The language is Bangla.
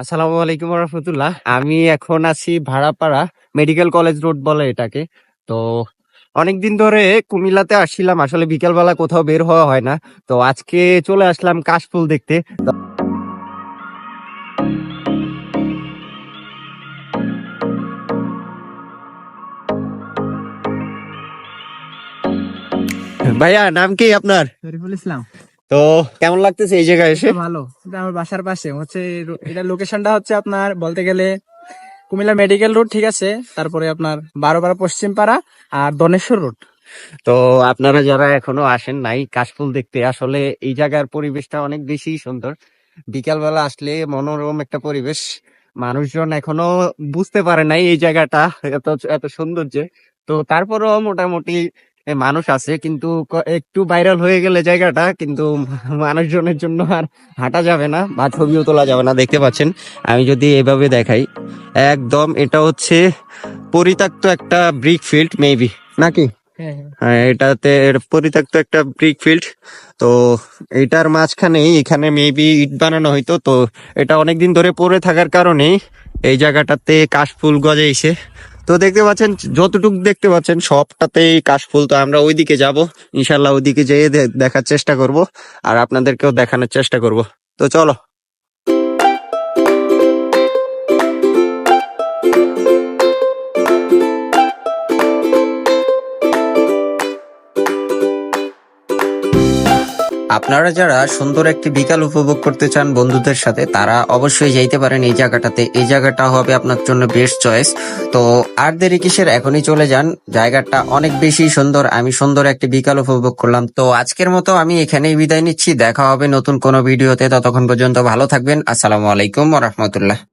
আসসালামু আলাইকুম রহমতুল্লাহ। আমি এখন আছি ভাড়াপাড়া মেডিকেল কলেজ রোড বলে এটাকে। তো অনেকদিন ধরে কুমিল্লাতে আসছিলাম, আসলে বিকেলবেলা কোথাও বের হওয়া হয় না। তো আজকে চলে আসলাম কাশফুল দেখতে। ভাইয়া, নাম কি আপনার? শরীফুল ইসলাম। তো কেমন লাগতেছে এই জায়গায় এসে? ভালো। এটা আমার বাসার পাশে। হচ্ছে এটা লোকেশনটা হচ্ছে আপনার বলতে গেলে কুমিল্লা মেডিকেল রোড ঠিক আছে? তারপরে আপনার বারোপাড়া পশ্চিম পাড়া আর দনেশ্বর রোড তো আপনারা যারা এখনও আসেন নাই কাশফুল দেখতে আসলে এই জায়গার পরিবেশটা অনেক বেশি সুন্দর। বিকালবেলা আসলে মনোরম একটা পরিবেশ। মানুষজন এখনও বুঝতে পারে নাই এই জায়গাটা এত এত সৌন্দর্য। তো তারপরেও মোটামুটি মানুষ আছে কিন্তু একটু ভাইরাল হয়ে গেলে জায়গাটা কিন্তু মানুষজনের জন্য আর হাঁটা যাবে না বা ছবিও তোলা যাবে না দেখতে পাচ্ছেন। আমি যদি এভাবে দেখাই একদম এটা হচ্ছে পরিত্যক্ত একটা ব্রিক ফিল্ড মেবি নাকি? হ্যাঁ হ্যাঁ। হ্যাঁ, এটাতে পরিত্যক্ত একটা ব্রিক ফিল্ড তো এটার মাঝখানেই এখানে মেবি ইট বানানো হইতো তো এটা অনেকদিন ধরে পড়ে থাকার কারণে এই জায়গাটাতে কাশফুল গজাইছে। তো দেখতে পাচ্ছেন, যতটুকু দেখতে পাচ্ছেন, সবটাতেই কাশফুল। তো আমরা ওইদিকে যাব। ইনশাল্লাহ ওইদিকে যেয়ে দেখার চেষ্টা করব আর আপনাদেরকেও দেখানোর চেষ্টা করব। তো চলো। আপনারা যারা সুন্দর একটি বিকাল উপভোগ করতে চান বন্ধুদের সাথে, তারা অবশ্যই যাইতে পারেন এই জায়গাটাতে। এই জায়গাটা হবে আপনার জন্য বেস্ট চয়েস তো আর দেরি কিসের? এখনই চলে যান। জায়গাটা অনেক বেশি সুন্দর। আমি সুন্দর একটি বিকাল উপভোগ করলাম। তো আজকের মতো আমি এখানেই বিদায় নিচ্ছি। দেখা হবে নতুন কোনো ভিডিওতে। ততক্ষণ পর্যন্ত ভালো থাকবেন। আসসালামু আলাইকুম রহমতুল্লাহ।